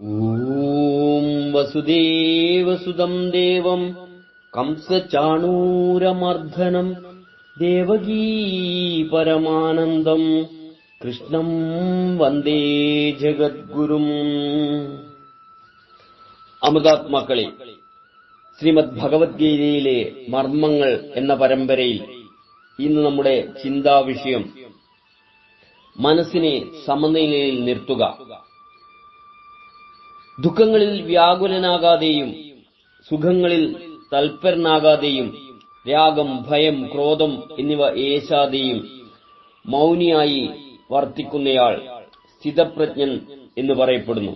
ॐ वसुदेवसुदम् देवम् कंसचाणूरमर्दनम् देवकी परमानन्दम् കൃഷ്ണം വന്ദേ ജഗദ്ഗുരും അമൃതാത്മാക്കളെ ശ്രീമദ് ഭഗവത്ഗീതയിലെ മർമ്മങ്ങൾ എന്ന പരമ്പരയിൽ ഇന്ന് നമ്മുടെ ചിന്താവിഷയം മനസ്സിനെ സമനിലയിൽ നിർത്തുക ദുഃഖങ്ങളിൽ വ്യാകുലനാകാതെയും സുഖങ്ങളിൽ തൽപരനാകാതെയും രാഗം ഭയം ക്രോധം എന്നിവ ഏശാതെയും മൗനിയായി വർത്തിക്കുന്നയാൾ സ്ഥിതപ്രജ്ഞൻ എന്ന് പറയപ്പെടുന്നു.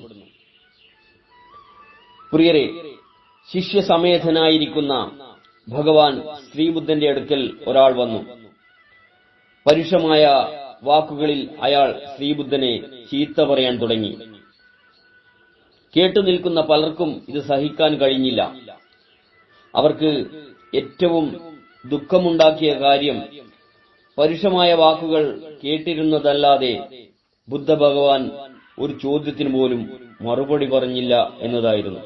പ്രിയരെ ശിഷ്യസമേധനായിരിക്കുന്ന ഭഗവാൻ ശ്രീബുദ്ധന്റെ അടുക്കൽ ഒരാൾ വന്നു. പരുഷമായ വാക്കുകളിൽ അയാൾ ശ്രീബുദ്ധനെ ചീത്ത പറയാൻ തുടങ്ങി. കേട്ടുനിൽക്കുന്ന പലർക്കും ഇത് സഹിക്കാൻ കഴിഞ്ഞില്ല. അവർക്ക് ഏറ്റവും ദുഃഖമുണ്ടാക്കിയ കാര്യം പരുഷമായ വാക്കുകൾ കേട്ടിരുന്നതല്ലാതെ ബുദ്ധഭഗവാൻ ഒരു ചോദ്യത്തിന് പോലും മറുപടി പറഞ്ഞില്ല എന്നതായിരുന്നു.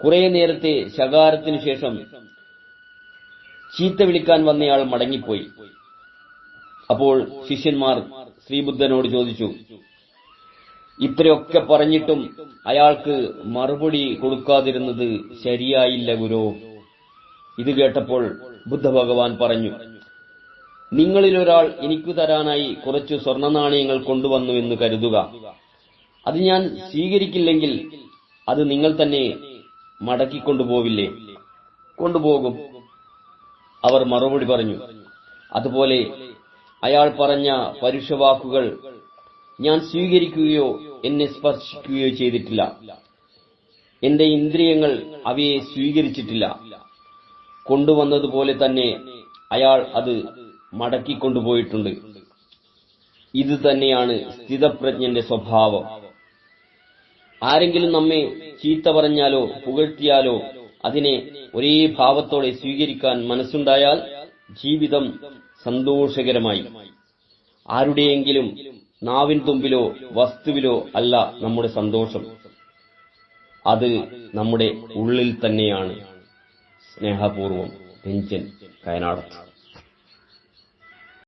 കുറെ നേരത്തെ ശകാരത്തിനു ശേഷം ചീത്ത വിളിക്കാൻ വന്നയാൾ മടങ്ങിപ്പോയി. അപ്പോൾ ശിഷ്യന്മാർ ശ്രീബുദ്ധനോട് ചോദിച്ചു ഇത്രയൊക്കെ പറഞ്ഞിട്ടും അയാൾക്ക് മറുപടി കൊടുക്കാതിരുന്നത് ശരിയായില്ല ഗുരു. ഇത് കേട്ടപ്പോൾ ബുദ്ധഭഗവാൻ പറഞ്ഞു നിങ്ങളിലൊരാൾ എനിക്ക് തരാനായി കുറച്ച് സ്വർണ നാണയങ്ങൾ കൊണ്ടുവന്നു എന്ന് കരുതുക. അത് ഞാൻ സ്വീകരിക്കില്ലെങ്കിൽ അത് നിങ്ങൾ തന്നെ മടക്കിക്കൊണ്ടുപോവില്ലേ കൊണ്ടുപോകും അവർ മറുപടി പറഞ്ഞു. അതുപോലെ അയാൾ പറഞ്ഞ പരുഷവാക്കുകൾ ഞാൻ സ്വീകരിക്കുകയോ എന്നെ സ്പർശിക്കുകയോ ചെയ്തിട്ടില്ല. എന്റെ ഇന്ദ്രിയങ്ങൾ അവയെ സ്വീകരിച്ചിട്ടില്ല. കൊണ്ടുവന്നതുപോലെ തന്നെ അയാൾ അത് മടക്കിക്കൊണ്ടുപോയിട്ടുണ്ട്. ഇത് തന്നെയാണ് സ്ഥിതപ്രജ്ഞന്റെ സ്വഭാവം. ആരെങ്കിലും നമ്മെ ചീത്ത പറഞ്ഞാലോ പുകഴ്ത്തിയാലോ അതിനെ ഒരേ ഭാവത്തോടെ സ്വീകരിക്കാൻ മനസ്സുണ്ടായാൽ ജീവിതം സന്തോഷകരമായി. ആരുടെയെങ്കിലും നാവിൻ തുമ്പിലോ വസ്തുവിലോ അല്ല നമ്മുടെ സന്തോഷം. അത് നമ്മുടെ ഉള്ളിൽ തന്നെയാണ് സ്നേഹപൂർവം രഞ്ജൻ കയനാടത്ത്